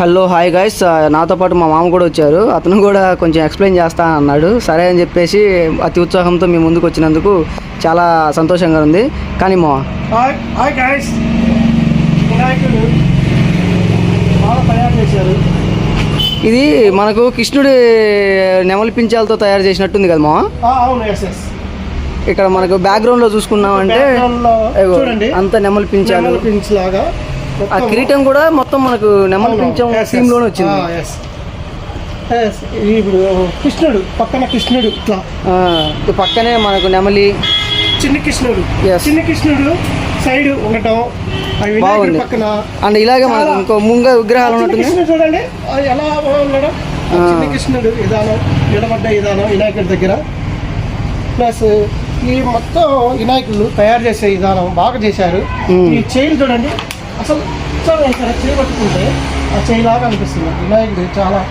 Hello hi guys నాతో పాటు మా మామ కూడా వచ్చారు. అతను కూడా కొంచెం ఎక్స్ప్లెయిన్ చేస్తా అన్నాడు. సరే అని చెప్పేసి అతి ఉత్సాహంతో మీ ముందుకు వచ్చినందుకు చాలా సంతోషంగా ఉంది. కానీ మా హాయ్ హాయ్ గాయస్ వినాయకుడు బాగా తయారు చేశారు. ఇది మనకు కృష్ణుడి నెమలి పించాలతో తయారు చేసినట్టుంది కదా మా అవును ఎస్ ఎస్ ఇక్కడ మనకు బ్యాక్గ్రౌండ్లో చూసుకున్నామంటే అంత నెమలి పించాలు పించ్ లాగా. ఆ కిరీటం కూడా మొత్తం మనకు నెమలి థీమ్లోనే వచ్చింది. ఇప్పుడు కృష్ణుడు పక్కన కృష్ణుడు ఇట్లా. పక్కనే మనకు నెమలి. చిన్న కృష్ణుడు. చిన్న కృష్ణుడు సైడ్ ఉండటం బాగుంది. పక్కన అండ్ ఇలాగే మనకు ఇంకో ముంగ విగ్రహాలు కృష్ణుడు చూడండి. ఎలా ఉన్నాడో. ఆ చిన్న కృష్ణుడు విధానం నిలబడ్డ విధానం వినాయకుడి దగ్గర. ప్లస్ ఈ మొత్తం వినాయకులు తయారు చేసే విధానం బాగా చేశారు. మ్మ్. ఈ చైన్ చూడండి. అసలు చేయి పట్టుకుంటే ఆ అనిపిస్తుంది. వినాయకుడు చాలా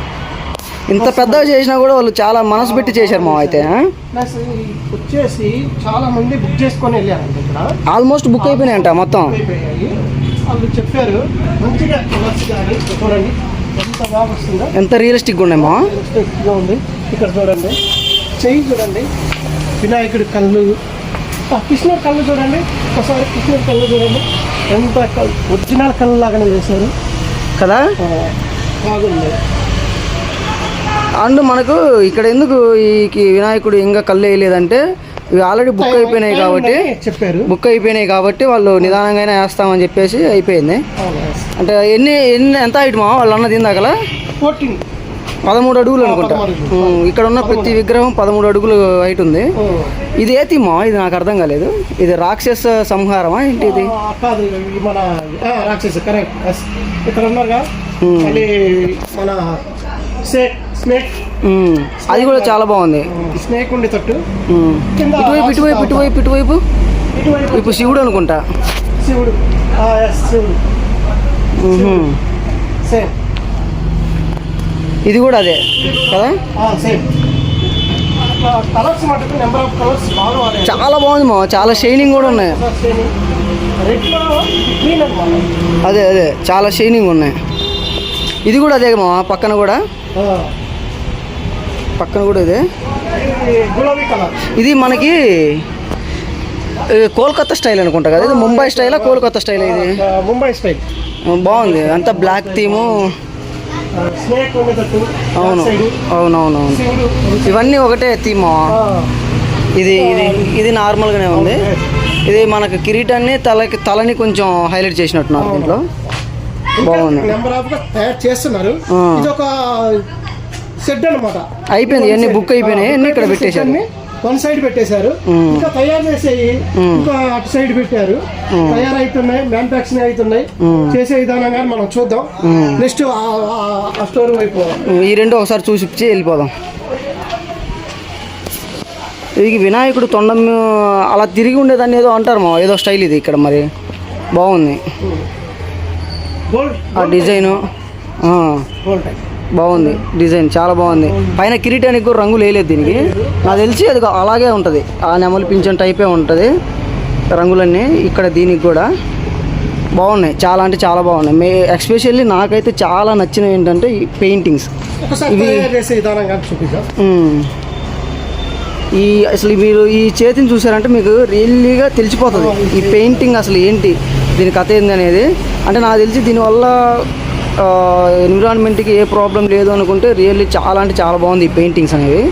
ఇంత పెద్దగా చేసినా కూడా వాళ్ళు చాలా మనసు పెట్టి చేశారు మా అయితే ప్లస్ వచ్చేసి చాలా మంది బుక్ చేసుకొని వెళ్ళారంట ఇక్కడ. ఆల్మోస్ట్ బుక్ అయిపోయినాయంట మొత్తం. వాళ్ళు చెప్పారు మంచిగా కలర్స్ కానీ చూడండి. ఎంత బాగా వస్తుందో. ఎంత రియలిస్టిక్గా ఉన్నాయి మా గా ఉంది. ఇక్కడ చూడండి. చెయ్యి చూడండి. వినాయకుడి కళ్ళు. ఆ, కృష్ణుడి కళ్ళు చూడండి. ఒకసారి కృష్ణుడి కళ్ళు చూడండి. ఎంత ఒరిజినల్ కళ్ళు లాగానే చేశారు కదా బాగుంది. అండ్ మనకు ఇక్కడ ఎందుకు ఈ వినాయకుడు ఇంకా కళ్ళు వేయలేదంటే ఇవి ఆల్రెడీ బుక్ అయిపోయినాయి కాబట్టి చెప్పారు. బుక్ అయిపోయినాయి కాబట్టి వాళ్ళు నిదానంగానే వేస్తామని చెప్పేసి అయిపోయింది. అంటే ఎన్ని ఎన్ని ఎంత హైట్ మా వాళ్ళు అన్నది ఇందాకలా ఫోర్టీన్ పదమూడు అడుగులు అనుకుంటా. ఇక్కడ ఉన్న ప్రతి విగ్రహం పదమూడు అడుగులు హైట్ ఉంది. ఇది ఏ తీమా ఇది నాకు అర్థం కాలేదు. ఇది రాక్షస సంహారమా? ఏంటి ఇది? కాదు మన రాక్షసి కరెక్ట్ ఇక్కడ ఉన్నారుగా. మళ్ళీ మన స్నేక్ స్నేక్. ఉమ్, అది కూడా చాలా బాగుంది. స్నేక్ ఉండి తట్టు. ఇటువైపు ఇటువైపు ఇటువైపు ఇటువైపు? ఇప్పుడు శివుడు అనుకుంటా. శివుడు. శివుడు. సేమ్. ఇది కూడా అదే కదా? చాలా బాగుంది మా చాలా షైనింగ్ కూడా ఉన్నాయి. అదే అదే చాలా షైనింగ్ ఉన్నాయి. ఇది కూడా అదే మా పక్కన కూడా. పక్కన కూడా ఇదే. ఇది మనకి ఏ, కోల్కతా స్టైల్ అనుకుంటా కదా ఇది ముంబై స్టైలా కోల్కతా స్టైల్ ఇది? ముంబై స్టైల్. బాగుంది అంతా బ్లాక్ థీము స్నేక్ ఉండేటట్టు అవును. అవునవునవును. ఇవన్నీ ఒకటే థీమ్. ఇది ఇది ఇది నార్మల్గానే ఉంది. ఇది మనకు కిరీటాన్ని తలకి తలని కొంచెం హైలైట్ చేసినట్టున్నారు దీంట్లో. బాగుంది. నెంబర్ ఆఫ్గా తయారు చేస్తున్నారు. ఆ. ఇది ఒక సెట్ అన్నమాట. అయిపోయింది ఇవన్నీ బుక్ అయిపోయినాయి ఇక్కడ పెట్టేశారు. వన్ సైడ్ పెట్టేశారు. ఇంకా తయారు చేసేవి ఇంకా అటు సైడ్ పెట్టారు. తయారైతున్నాయి మ్యానుఫాక్చరింగ్ అవుతున్నాయి చేసే విధానం కానీ మనం చూద్దాం. నెక్స్ట్ ఆ స్టోర్ వైపు. ఈ రెండు ఒకసారి చూసి వెళ్ళిపోదాం. ఇది వినాయకుడు తొండం అలా తిరిగి ఉండేదాన్ని ఏదో అంటారు మా ఏదో స్టైల్ ఇది ఇక్కడ మరి. బాగుంది. ఆ డిజైను. బాగుంది డిజైన్ చాలా బాగుంది. పైన కిరీటానికి కూడా రంగులు వేయలేదు దీనికి. నాకు తెలిసి అది అలాగే ఉంటుంది. ఆ నెమలి పింఛన్ టైపే ఉంటుంది. రంగులన్నీ ఇక్కడ దీనికి కూడా బాగున్నాయి. చాలా అంటే చాలా బాగున్నాయి. మే ఎస్పెషల్లీ నాకైతే చాలా నచ్చినవి ఏంటంటే ఈ పెయింటింగ్స్. మ్మ్. ఈ అసలు మీరు ఈ చేతిని చూసారంటే మీకు రియల్లీగా తెలిసిపోతుంది. ఈ పెయింటింగ్ అసలు ఏంటి? దీని కథ ఏంది అనేది అంటే నాకు తెలిసి దీనివల్ల ఎన్విరాన్మెంట్కి ఏ ప్రాబ్లం లేదు అనుకుంటే రియల్లీ చాలా అంటే చాలా బాగుంది ఈ పెయింటింగ్స్ అనేవి.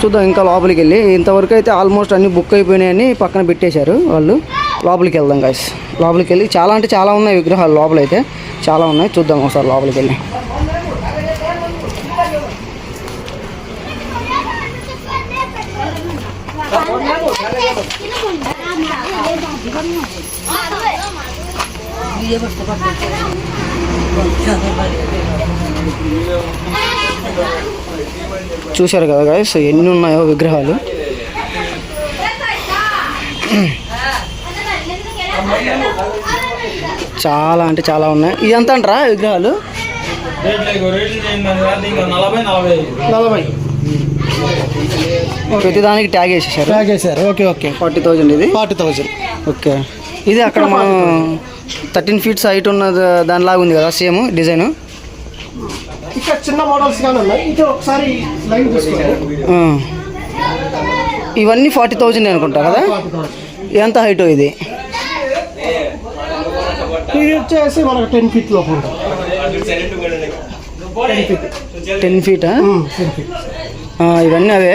చూద్దాం ఇంకా లోపలికి వెళ్ళి ఇంతవరకు అయితే ఆల్మోస్ట్ అన్ని బుక్ అయిపోయినాయని పక్కన పెట్టేశారు వాళ్ళు. లోపలికి వెళ్దాం గాయస్ లోపలికి వెళ్ళి చాలా అంటే చాలా ఉన్నాయి విగ్రహాలు లోపలైతే. చాలా ఉన్నాయి. చూద్దాం ఒకసారి లోపలికి వెళ్ళి చూశారు కదా గాయస్ ఎన్ని ఉన్నాయో విగ్రహాలు. చాలా అంటే చాలా ఉన్నాయి. ఇది ఎంత అంటారా విగ్రహాలు? నలభై. ప్రతి దానికి ట్యాగ్ వేసేసారు. ట్యాగ్ చేశారు ఓకే ఓకే. ఫార్టీ థౌజండ్ ఇది. Forty thousand. ఓకే. ఇది అక్కడ మనం థర్టీన్ ఫీట్స్ హైట్ ఉన్న దానిలాగా ఉంది కదా సేమ్ డిజైన్. ఇక్కడ చిన్న మోడల్స్ గానే ఉన్నాయి. ఇది ఒకసారి లైవ్ చూసుకోండి ఆ. ఇవన్నీ ఫార్టీ థౌజండ్ అనుకుంటా కదా? ఎంత హైట్ ఇది? ఇది వచ్చేసి మనకు టెన్ ఫీట్ లోపు టెన్ ఫీట్. ఇవన్నీ అవే.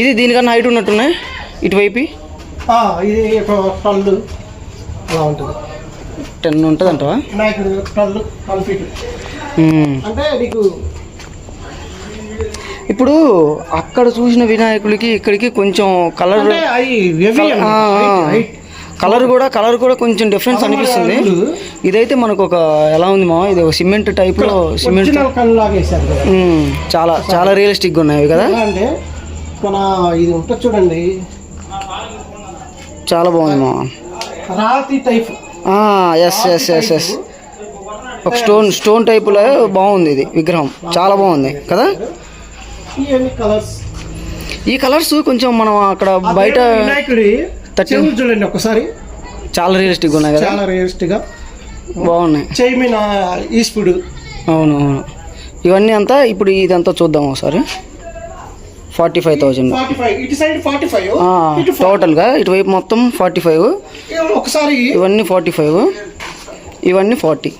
ఇది దీనికన్నా హైట్ ఉన్నట్టున్నాయి? ఇటువైపు? ఇది ట్వెల్వ్ అలా ఉంటుంది. టెన్ ఉంటుంది అంటవా అంటే నీకు ఇప్పుడు అక్కడ చూసిన వినాయకుడికి ఇక్కడికి కొంచెం కలర్. కలర్ కూడా కలర్ కూడా కొంచెం డిఫరెన్స్ అనిపిస్తుంది. ఇదైతే మనకు ఒక ఎలా ఉంది మా ఇది ఒక సిమెంట్ టైప్లో సిమెంట్ చాలా చాలా రియలిస్టిక్గా ఉన్నాయి కదా? మన ఇది ఉంటుంది చూడండి. చాలా బాగుంది మా రాతి type S S S S ఒక స్టోన్ స్టోన్ టైపులో బాగుంది ఇది విగ్రహం. చాలా బాగుంది. కదా? ఈ కలర్స్ కొంచెం మనం అక్కడ బయట చూడండి ఒకసారి. చాలా రియలిస్టిక్ ఉన్నాయి కదా? చాలా రియలిస్టిక్గా. బాగున్నాయి. చేయి మీద ఈస్పుడు అవును అవును. ఇవన్నీ అంతా ఇప్పుడు ఇదంతా చూద్దాం ఒకసారి. Forty five thousand. Forty five ఇటు సైడ్ ఫార్టీ ఫైవ్? ఇటు టోటల్గా ఇటువైపు మొత్తం ఫార్టీ ఫైవ్. ఒకసారి ఇవన్నీ ఫార్టీ ఫైవ్. ఇవన్నీ ఫార్టీ.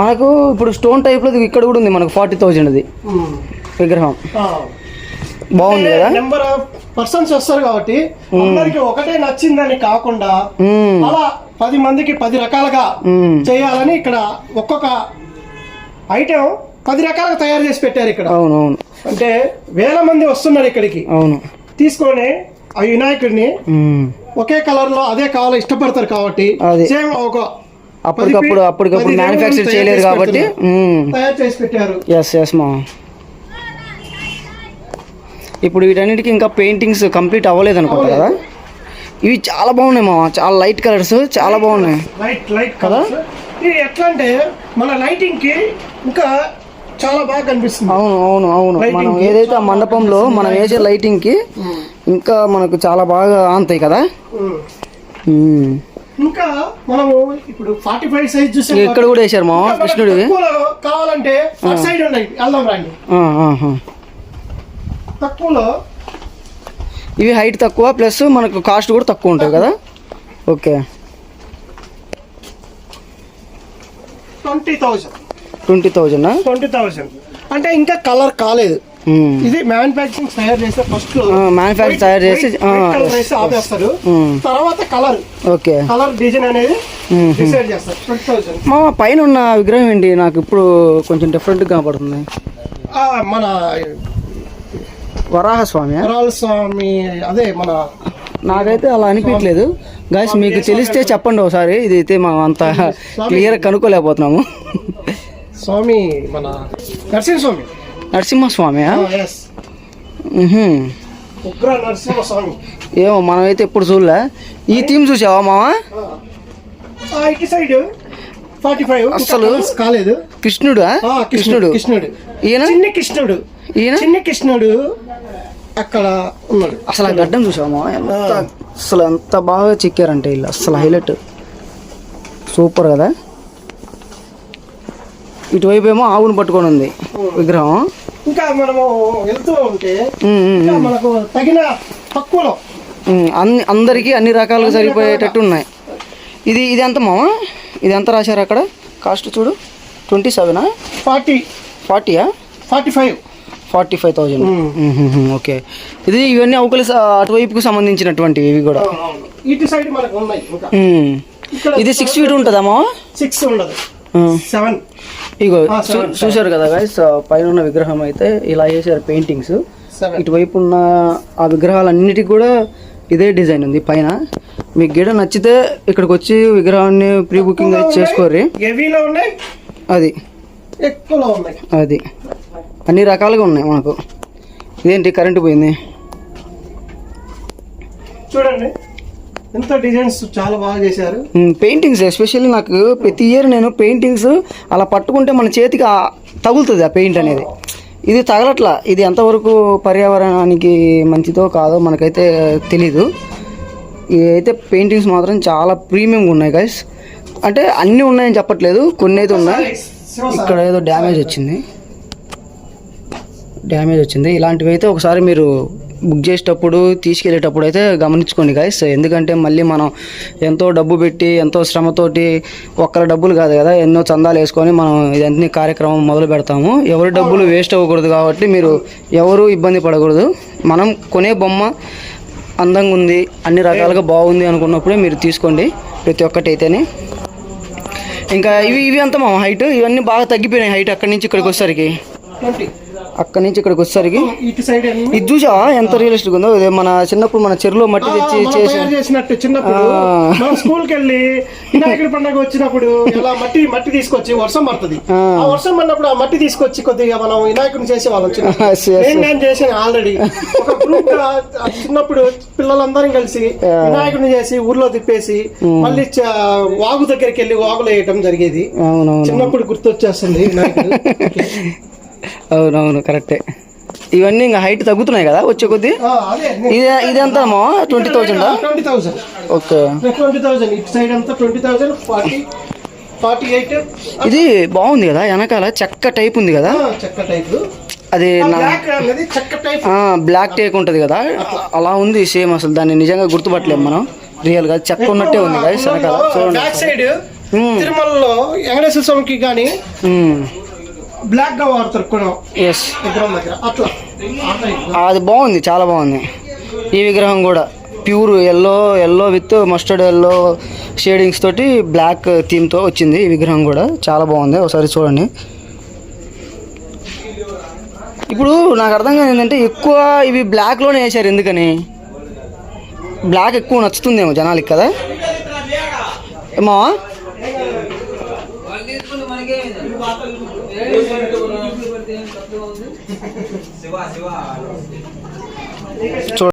మనకు ఇప్పుడు స్టోన్ టైప్లో ఇక్కడ కూడా ఉంది మనకు ఫార్టీ థౌజండ్ది విగ్రహం. బాగుంది కదా? నెంబర్ ఆఫ్ పర్సన్స్ వస్తారు కాబట్టి ఒకటే నచ్చిందని కాకుండా. అలా పది మందికి పది రకాలుగా. చేయాలని ఇక్కడ ఒక్కొక్క ఐటెం పది రకాలుగా తయారు చేసి పెట్టారు ఇక్కడ. అవును అవును అంటే వేల మంది వస్తున్నారు ఇక్కడికి. అవును. తీసుకొని ఆ వినాయకుడిని. ఒకే కలర్లో అదే కావాలో ఇష్టపడతారు కాబట్టి. సేమ్ ఒక అప్పటికప్పుడు అప్పటికప్పుడు మ్యానుఫ్యాక్చర్ చేయలేరు కాబట్టి తయారు చేసి పెట్టారు. ఎస్ ఎస్ మా. ఇప్పుడు వీటన్నిటికీ ఇంకా పెయింటింగ్స్ కంప్లీట్ అవ్వలేదు. అనుకుంటా కదా? ఇవి చాలా బాగున్నాయి మా చాలా లైట్ కలర్స్ చాలా బాగున్నాయి. లైట్ లైట్ కలర్ ఇది ఎట్లా అంటే మన లైటింగ్కి ఇంకా చాలా బాగా కనిపిస్తుంది. అవును అవును అవును. మనం ఏదైతే ఆ మండపంలో మనం వేసే లైటింగ్కి ఇంకా మనకు చాలా బాగా ఆంతాయి కదా? ఉమ్. మ్మ్. ఇంకా మనము ఇప్పుడు ఫార్టీ ఫైవ్ సైజ్ చూసాం ఇక్కడ కూడా వేశారు మా తక్కువలో కావాలంటే సైడ్ ఉన్నాయి. వెళ్దాం రండి. తక్కువలో ఇవి హైట్ తక్కువ ప్లస్ మనకు కాస్ట్ కూడా తక్కువ ఉంటాయి కదా? Okay. Twenty thousand twenty thousand twenty thousand అంటే ఇంకా కలర్ కాలేదు. ఇది మ్యానుఫ్యాక్చరింగ్ తయారు చేస్తే ఫస్ట్ మ్యానుఫ్యాక్చర్ తయారు చేసి వేసి ఆపేస్తారు. ఉమ్. తర్వాత కలర్ ఓకే. కలర్ డిజైన్ అనేది. డిసైడ్ చేస్తారు. థౌసండ్ మా పైన ఉన్న విగ్రహం ఏంటి? నాకు ఇప్పుడు కొంచెం డిఫరెంట్గా కనపడుతుంది. మన వరాహ స్వామి వరాల స్వామి అదే మన నాకైతే అలా అనిపించలేదు. గాయస్ మీకు తెలిస్తే చెప్పండి ఒకసారి. ఇది అయితే మనం అంత క్లియర్ కనుక్కోలేకపోతున్నాము. స్వామి మన నరసింహ స్వామి నరసింహస్వామి మ్హూ. ఉగ్ర నరసింహ స్వామి ఏమో మనమైతే ఎప్పుడు చూడలే. ఈ థీమ్ చూసావా మావా? ఆ, ఇటు సైడ్ ఫార్టీ ఫైవ్ అస్సలు? కాలేదు. కృష్ణుడా? కృష్ణుడు కృష్ణుడు. ఈయన? కృష్ణుడు. చిన్ని కృష్ణుడు అక్కడ ఉన్నాడు. అసలు ఆ గడ్డం? ఎంత అసలు ఎంత బాగా చెక్కారంటే వీళ్ళు. అసలు హైలైట్. సూపర్ కదా? ఇటువైపు ఏమో ఆవును పట్టుకొని ఉంది విగ్రహం. ఇంకా మనము వెళ్తూ ఉంటే మనకు తగిన తక్కువలో. అన్ని అందరికీ అన్ని రకాలుగా సరిపోయేటట్టు ఉన్నాయి. ఇది ఇది ఎంత మావా? ఇది ఎంత రాశారు అక్కడ? కాస్ట్ చూడు. ట్వంటీ సెవెనా? Forty. ఫార్టీయా? Forty five. Forty five thousand. Okay. ఇది ఇవన్నీ అవుకలి అటువైపుకు సంబంధించినటువంటివి ఇవి కూడా. ఇటు సైడ్ మనకు ఉన్నాయి ఇంకా. ఇది సిక్స్ ఫీట్ ఉంటుందా మావా సిక్స్ ఉండదు. సెవెన్. ఇగో ఆ, చూ- seven, చూశారు కదా గైస్ పైన ఉన్న విగ్రహం అయితే ఇలా చేశారు పెయింటింగ్స్ ఇటువైపు ఉన్న ఆ విగ్రహాలన్నిటికీ కూడా ఇదే డిజైన్ ఉంది పైన. మీకు గిడ నచ్చితే ఇక్కడికి వచ్చి విగ్రహాన్ని ప్రీ బుకింగ్ అయితే చేసుకోర్రి. హెవీలో ఉన్నాయి అది. ఎక్కువలో ఉన్నాయి. అది. అన్ని రకాలుగా ఉన్నాయి మనకు. ఇదేంటి కరెంటు పోయింది? చూడండి. ఎంత డిజైన్స్ చాలా బాగా చేశారు. పెయింటింగ్స్ ఎస్పెషల్లీ నాకు ప్రతి ఇయర్ నేను పెయింటింగ్స్ అలా పట్టుకుంటే మన చేతికి తగులుతుంది ఆ పెయింట్ అనేది. ఇది తగలట్లా. ఇది ఎంతవరకు పర్యావరణానికి మంచిదో కాదో మనకైతే తెలీదు. ఇదైతే పెయింటింగ్స్ మాత్రం చాలా ప్రీమియంగా ఉన్నాయి గైస్ అంటే అన్నీ ఉన్నాయని చెప్పట్లేదు. కొన్ని అయితే ఉన్నాయి ఇక్కడ ఏదో డ్యామేజ్ వచ్చింది. డ్యామేజ్ వచ్చింది. ఇలాంటివి అయితే ఒకసారి మీరు బుక్ చేసేటప్పుడు తీసుకెళ్ళేటప్పుడు అయితే గమనించుకోండి గైస్ ఎందుకంటే మళ్ళీ మనం ఎంతో డబ్బు పెట్టి ఎంతో శ్రమతోటి ఒక్కరి డబ్బులు కాదు కదా ఎన్నో చందాలు వేసుకొని మనం ఇదంతా కార్యక్రమం మొదలు పెడతాము. ఎవరి డబ్బులు వేస్ట్ అవ్వకూడదు కాబట్టి మీరు ఎవరు ఇబ్బంది పడకూడదు. మనం కొనే బొమ్మ అందంగా ఉంది అన్ని రకాలుగా బాగుంది అనుకున్నప్పుడే మీరు తీసుకోండి ప్రతి ఒక్కటి అయితేనే ఇంకా ఇవి ఇవి అంత మా హైట్ ఇవన్నీ బాగా తగ్గిపోయినాయి హైట్ అక్కడి నుంచి ఇక్కడికి వచ్చేసరికి. అక్కడి నుంచి ఇక్కడికి వచ్చేసరికి ఇటు సైడ్ ఇది చూసా? ఎంత రియలిస్టిక్ ఉందో? ఇది మన చిన్నప్పుడు మన చెరువులో మట్టి తెచ్చి చేసి చేసినట్టు చిన్నప్పుడు. ఆ. మనం స్కూల్కి వెళ్ళి వినాయకుడి పండుగ వచ్చినప్పుడు ఇలా మట్టి మట్టి తీసుకొచ్చి వర్షం పడుతుంది. ఆ. వర్షం పడినప్పుడు ఆ మట్టి తీసుకొచ్చి కొద్దిగా మనం వినాయకుడిని చేసేవాళ్ళం. నేను నేను చేశాను ఆల్రెడీ ఒక గ్రూప్గా చిన్నప్పుడు పిల్లలందరం కలిసి వినాయకుడిని చేసి ఊర్లో తిప్పేసి మళ్ళీ వాగు దగ్గరికి వెళ్ళి వాగులో వేయటం జరిగేది. చిన్నప్పుడు గుర్తొచ్చేస్తుంది వినాయకుడు. అవునవును కరెక్టే. ఇవన్నీ ఇంకా హైట్ తగ్గుతున్నాయి కదా వచ్చే కొద్దీ? ఇది ఇది ఎంత అమ్మా? Twenty twenty thousand okay. Twenty thousand ఇటు సైడ్ అంతా twenty thousand forty forty eight ఇది బాగుంది కదా వెనకాల చెక్క టైప్ ఉంది కదా? చెక్క టైప్ అది బ్లాక్ టేక్ ఉంటుంది కదా? అలా ఉంది సేమ్ అసలు దాన్ని నిజంగా గుర్తుపట్టలేము మనం. రియల్గా చెక్క ఉన్నట్టే ఉంది కదా వెనకాల. చూడండి. తిరుమలలో వెంకటేశ్వర స్వామికి కానీ బ్లాక్గా వాడతారు ఎస్ విగ్రహం దగ్గర. అట్లా. అది బాగుంది చాలా బాగుంది. ఈ విగ్రహం కూడా. Pure yellow yellow with mustard yellow shadings తోటి బ్లాక్ థీమ్తో వచ్చింది ఈ విగ్రహం కూడా. చాలా బాగుంది ఒకసారి చూడండి. ఇప్పుడు నాకు అర్థం కాదు ఏంటంటే ఎక్కువ ఇవి బ్లాక్లోనే వేశారు ఎందుకని? బ్లాక్ ఎక్కువ నచ్చుతుందేమో జనాలకి కదా? ఏమా. చూడ